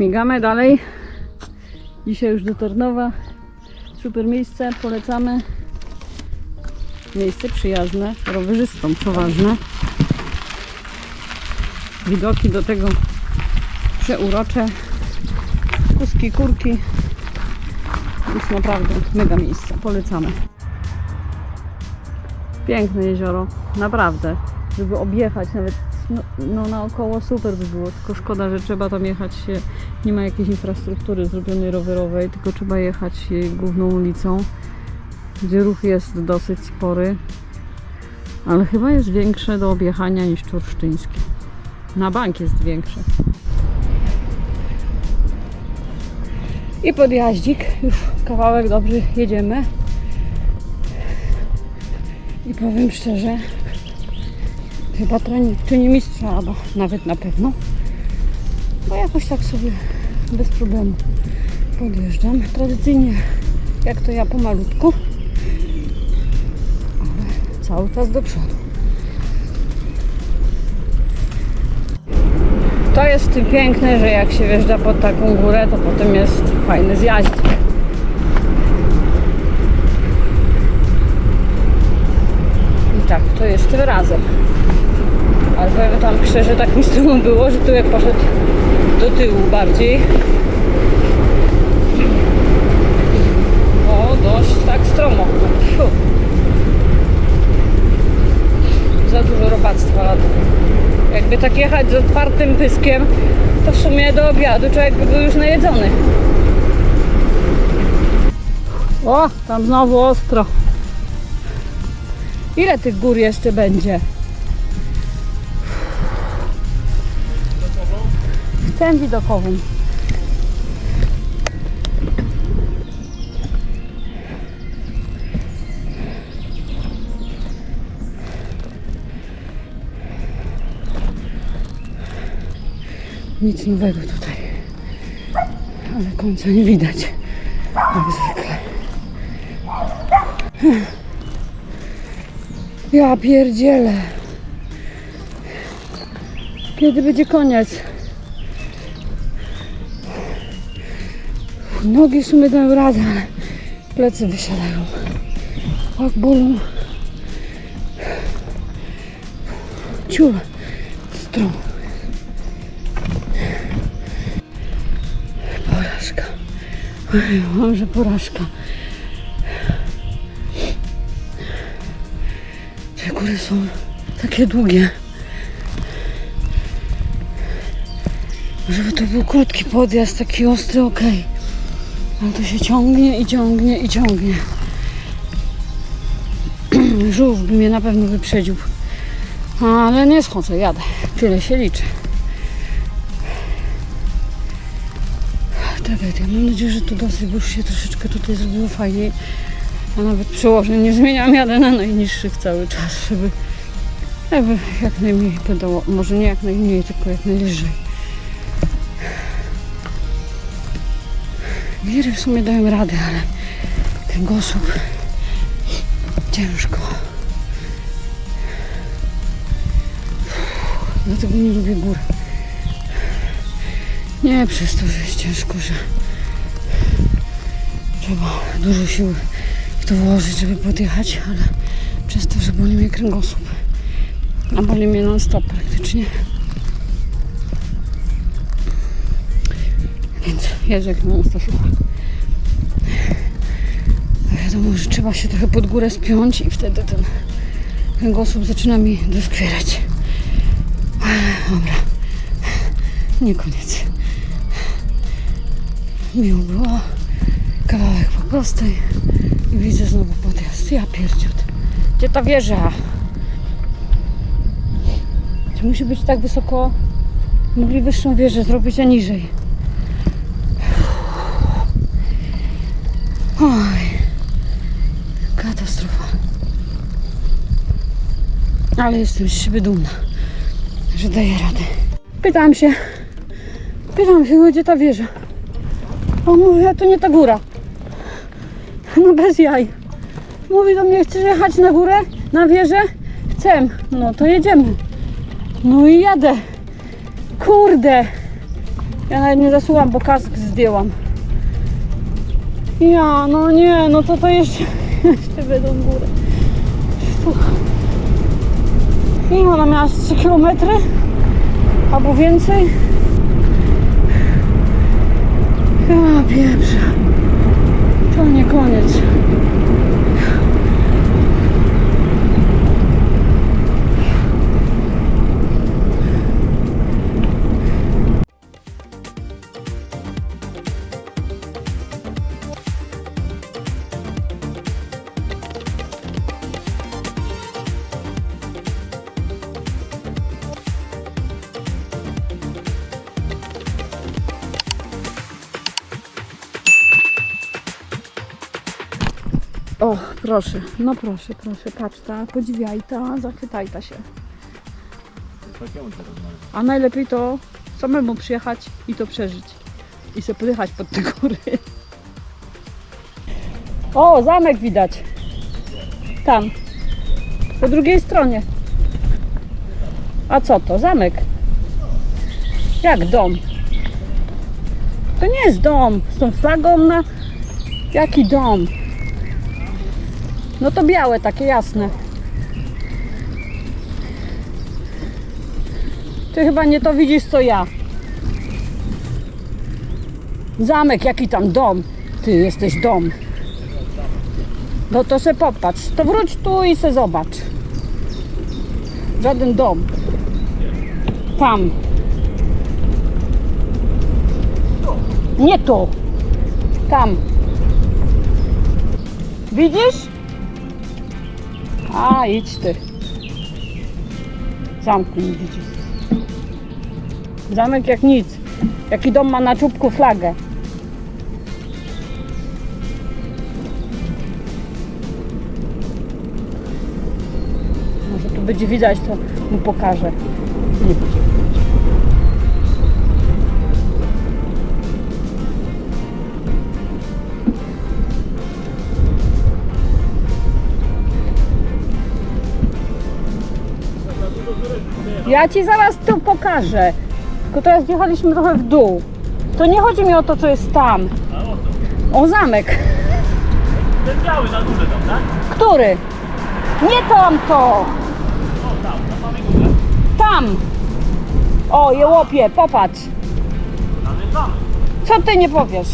Migamy dalej. Dzisiaj już do Tarnowa. Super miejsce, polecamy. Miejsce przyjazne, rowerzystom, co ważne. Widoki do tego przeurocze. Kuski, kurki. Jest naprawdę mega miejsce, polecamy. Piękne jezioro, naprawdę. Żeby objechać nawet no, no naokoło super by było, tylko szkoda, że trzeba tam jechać się, nie ma jakiejś infrastruktury zrobionej rowerowej, tylko trzeba jechać główną ulicą, gdzie ruch jest dosyć spory, ale chyba jest większe do objechania niż Czorsztyński. Na bank jest większe. I podjaździk, już kawałek dobry jedziemy. I powiem szczerze, chyba trening mistrza, albo nawet na pewno. Bo jakoś tak sobie bez problemu podjeżdżam. Tradycyjnie, jak to ja pomalutku, ale cały czas do przodu. To jest piękne, że jak się wjeżdża pod taką górę, to potem jest fajny zjaźdź. I tak, to jest razem. Ale powiem tam szczerze, tak mi z było, że tyłek poszedł do tyłu bardziej. O, dość tak stromo. Za dużo robactwa. Jakby tak jechać z otwartym pyskiem, to w sumie do obiadu człowiek by był już najedzony. O, tam znowu ostro. Ile tych gór jeszcze będzie? Chcę widokową. Nic nowego tutaj. Ale końca nie widać. Jak zwykle. Ja pierdzielę. Kiedy będzie koniec? Nogi w sumie dają radę, ale plecy wysiadają. Tak bolą. Ciul. Strom. Porażka. Mam, że porażka. Te góry są takie długie. Żeby to był krótki podjazd, taki ostry, ok. Ale to się ciągnie i ciągnie i ciągnie. Żółw by mnie na pewno wyprzedził. Ale nie schodzę, jadę. Tyle się liczy. Tragedia. Mam nadzieję, że to dosyć, bo już się troszeczkę tutaj zrobiło fajniej. A nawet przełożeń nie zmieniam, jadę na najniższych cały czas, żeby, żeby jak najmniej pedało. Może nie jak najmniej, tylko jak najlżej. Wiry w sumie dają radę, ale kręgosłup ciężko. Dlatego nie lubię gór. Nie przez to, że jest ciężko, że trzeba dużo siły w to włożyć, żeby podjechać, ale przez to, że boli mnie kręgosłup. A boli mnie non stop praktycznie. Więc jak na Stasiucha. Wiadomo, że trzeba się trochę pod górę spiąć i wtedy ten kręgosłup zaczyna mi doskwierać. Dobra. Nie koniec. Miło było. Kawałek po prostej i widzę znowu podjazd. Ja pierdziut. Gdzie ta wieża? Czy musi być tak wysoko? Mogli wyższą wieżę zrobić, a niżej. Oj. Katastrofa. Ale jestem z siebie dumna, że daję radę. Pytam się, pytam się, gdzie ta wieża. On mówi, a to nie ta góra. No bez jaj. Mówi do mnie, chcesz jechać na górę, na wieżę? Chcę. No to jedziemy. No i jadę. Kurde. Ja nawet nie zasuwam, bo kask zdjęłam. Ja, no nie, no to to jeszcze, jeszcze będą górę. Tu. I ona miała z 3 km albo więcej. Ja pieprze. To nie koniec. O, proszę, no proszę, proszę, patrz ta, podziwiaj ta, zachwytaj ta się. A najlepiej to samemu przyjechać i to przeżyć. I sobie podjechać pod te góry. O, zamek widać. Tam. Po drugiej stronie. A co to? Zamek. Jak dom? To nie jest dom. Z tą flagą na... Jaki dom? No to białe, takie jasne. Ty chyba nie to widzisz co ja. Zamek, jaki tam dom. Ty jesteś dom. No to se popatrz. To wróć tu i se zobacz. Żaden dom. Tam. Nie tu. Tam. Widzisz? A, idź ty. Zamknij, widzisz. Zamek jak nic. Jaki dom ma na czubku flagę. Może tu będzie widać, to mu pokażę. Nie Ja ci zaraz tu pokażę. Tylko teraz jechaliśmy trochę w dół. To nie chodzi mi o to, co jest tam. A o to. O zamek. Ten biały na górze tam, tak? Który? Nie tam to. O, tam, na samej górze. Tam. O, jełopie, popatrz. Tam jest zamek. Co ty nie powiesz?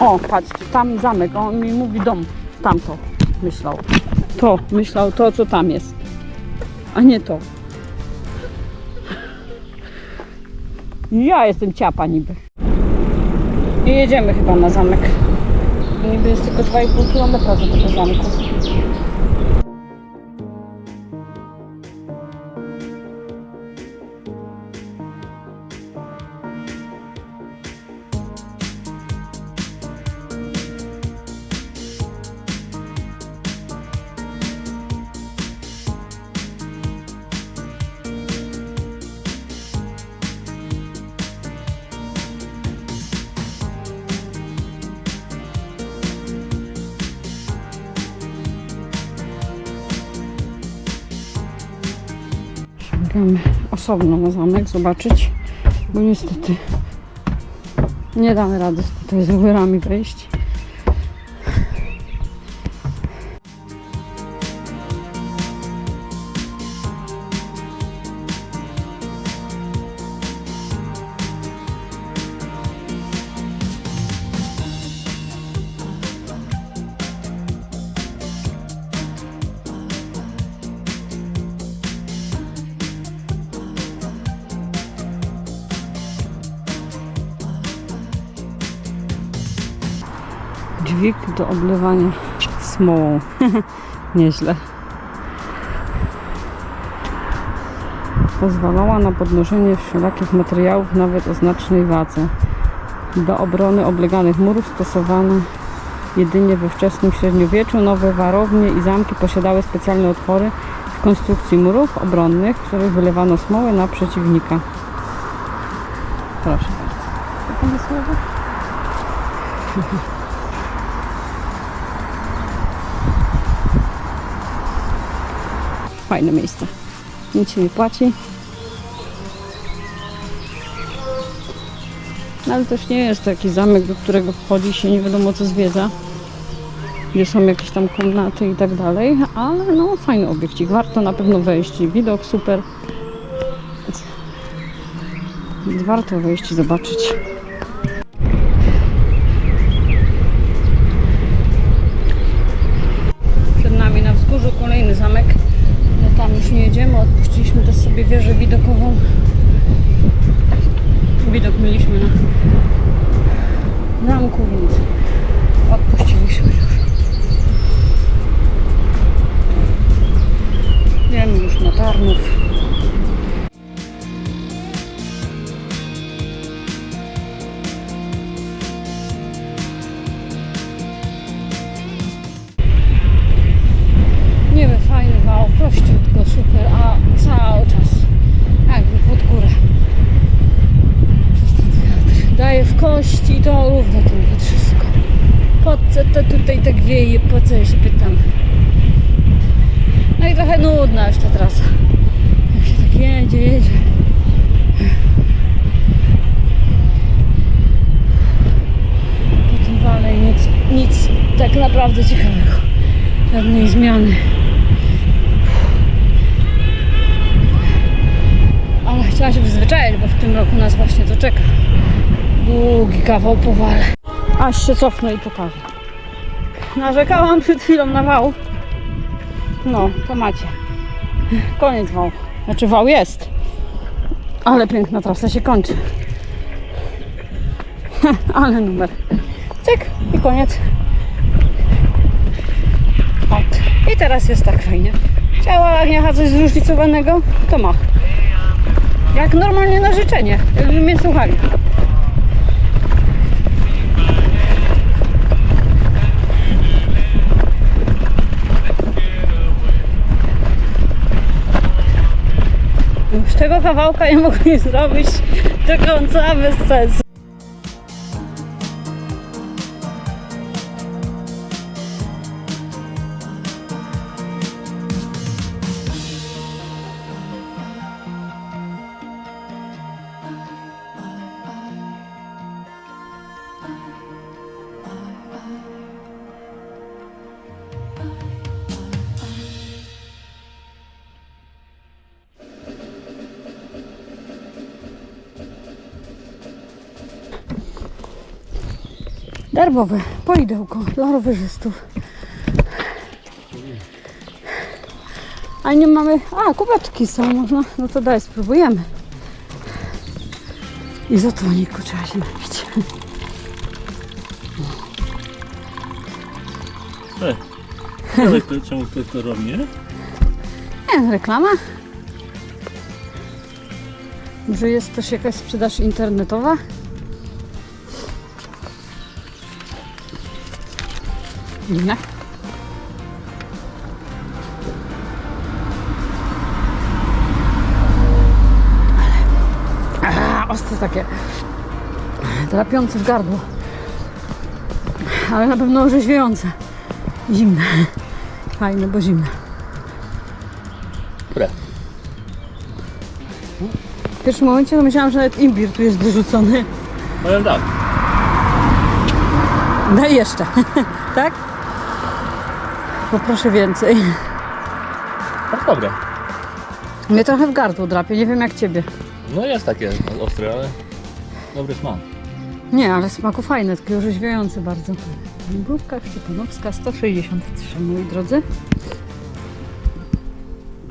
O, patrz, tam zamek. On mi mówi dom. Tamto myślał. To, myślał to, co tam jest. A nie to. Ja jestem ciapa niby. I jedziemy chyba na zamek. Niby jest tylko 2,5 km do tego zamku. Biegamy osobno na zamek zobaczyć, bo niestety nie damy rady tutaj z rowerami wejść. Do oblewania smołą. Nieźle. Pozwalała na podnoszenie wszelakich materiałów, nawet o znacznej wadze. Do obrony obleganych murów stosowano jedynie we wczesnym średniowieczu. Nowe warownie i zamki posiadały specjalne otwory w konstrukcji murów obronnych, w których wylewano smołę na przeciwnika. Proszę bardzo. To Fajne miejsce. Nic się nie płaci. No, ale też nie jest to jakiś zamek, do którego wchodzi się nie wiadomo co zwiedza. Gdzie są jakieś tam komnaty i tak dalej, ale no fajny obiekcik. Warto na pewno wejść. Widok super. Warto wejść i zobaczyć. Tak naprawdę ciekawego. Żadnej zmiany. Ale chciałam się przyzwyczaić, bo w tym roku nas właśnie to czeka. Długi kawał po wale. Aż się cofnę i pokażę. Narzekałam przed chwilą na wał. No, to macie. Koniec wału. Znaczy wał jest. Ale piękna trasa się kończy. Ale numer. Cyk i koniec. Ot. I teraz jest tak fajnie. Chciała Agnieszka coś zróżnicowanego, to ma. Jak normalnie na życzenie, jakby mnie słuchali. Już tego kawałka nie mogli zrobić do końca bez sensu. Darmowe poidełko dla rowerzystów. A nie mamy... A, kubeczki są, można... No to daj, spróbujemy. Izotoniku trzeba się napić. Ej, ale to, czemu ktoś to robi, nie? Nie reklama? Może jest też jakaś sprzedaż internetowa? Dziwne. A, ostre takie. Trapiące w gardło. Ale na pewno orzeźwiające. Zimne. Fajne, bo zimne. Dobra. W pierwszym momencie to myślałam, że nawet imbir tu jest dorzucony. Powiem tak, No i jeszcze, tak? Poproszę więcej. tak dobre. Mnie trochę w gardło drapie, nie wiem jak ciebie. No jest takie ostre, ale dobry smak. Nie, ale smaku fajne, takie orzeźwiające bardzo. Mrówka Szczepanowska 163, moi drodzy.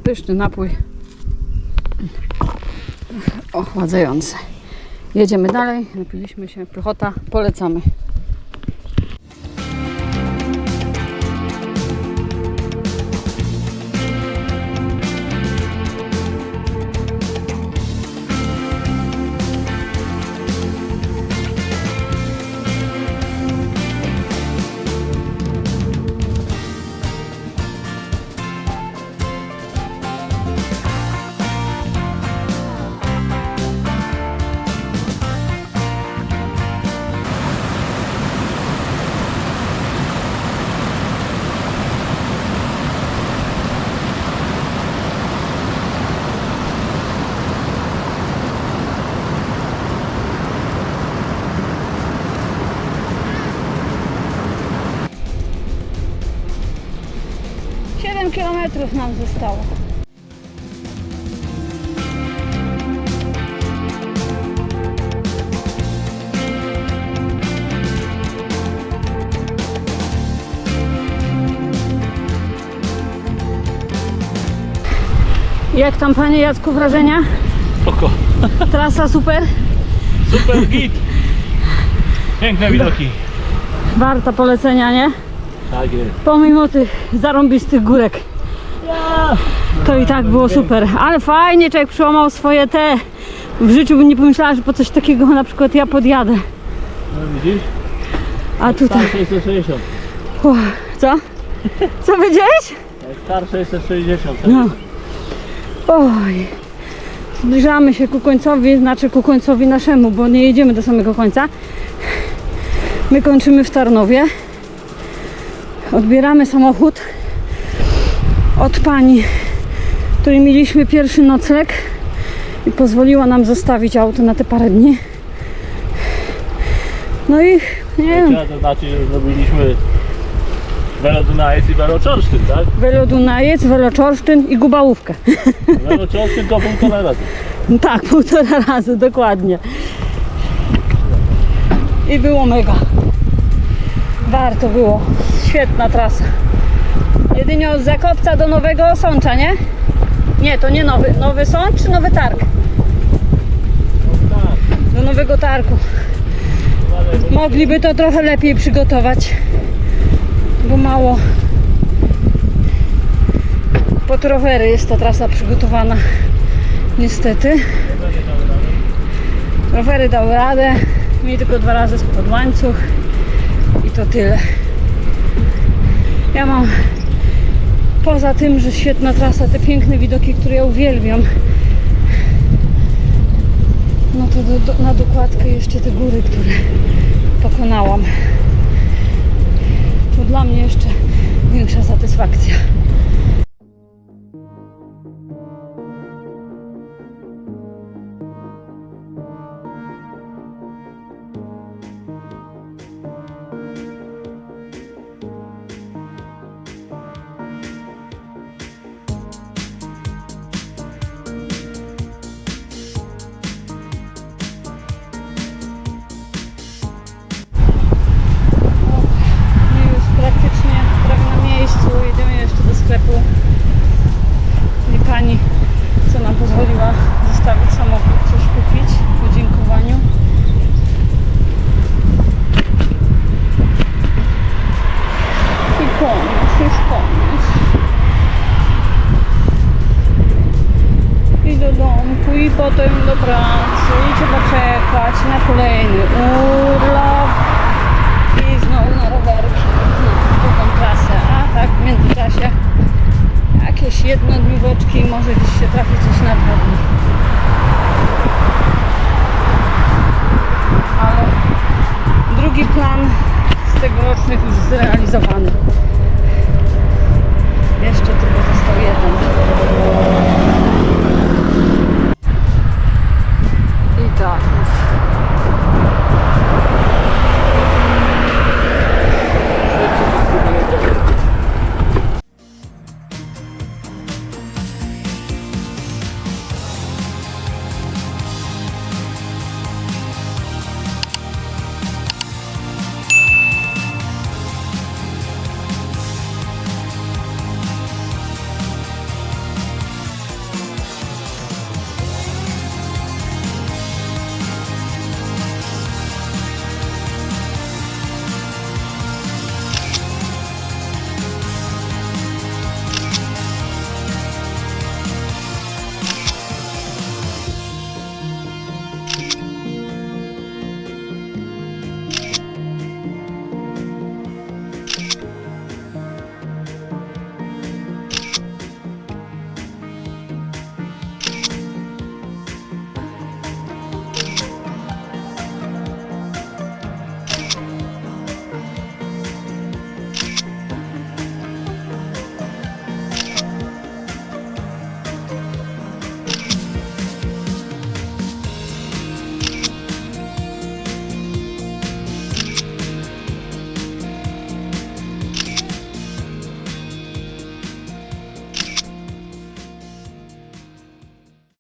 Pyszny napój. Ochładzający. Jedziemy dalej, napiliśmy się, pychota, polecamy. Metrów nam zostało. Jak tam panie Jacku wrażenia? Spoko. Trasa super? Super git. Piękne widoki. Warta polecenia, nie? Tak jest. Pomimo tych zarąbistych górek. To i tak było super. Ale fajnie, człowiek przełamał swoje te. W życiu bym nie pomyślała, że po coś takiego na przykład ja podjadę. No widzisz? A tutaj. Star 660. Uff, co? Co powiedziałeś? Star 660. No. Oj. Zbliżamy się ku końcowi, znaczy ku końcowi naszemu, bo nie jedziemy do samego końca. My kończymy w Tarnowie. Odbieramy samochód od pani, której mieliśmy pierwszy nocleg i pozwoliła nam zostawić auto na te parę dni. No i nie wiem, Trzeba zaznaczyć, że zrobiliśmy Welodunajec i Weloczorsztyn, tak? Welodunajec, Weloczorsztyn i Gubałówkę. Weloczorsztyn to półtora razy. Tak, półtora razy, dokładnie. I było mega. Warto było. Świetna trasa. Jedynie od Zakopca do Nowego Sącza, nie? Nie, to nie nowy. Nowy Sącz czy Nowy Targ? Do Nowego Targu. Mogliby to trochę lepiej przygotować, bo mało pod rowery jest ta trasa przygotowana. Niestety. Rowery dały radę. Mieli tylko dwa razy spod łańcuch to tyle. Ja mam poza tym, że świetna trasa, te piękne widoki, które ja uwielbiam. No to do, do, na dokładkę jeszcze te góry, które pokonałam. To dla mnie jeszcze większa satysfakcja.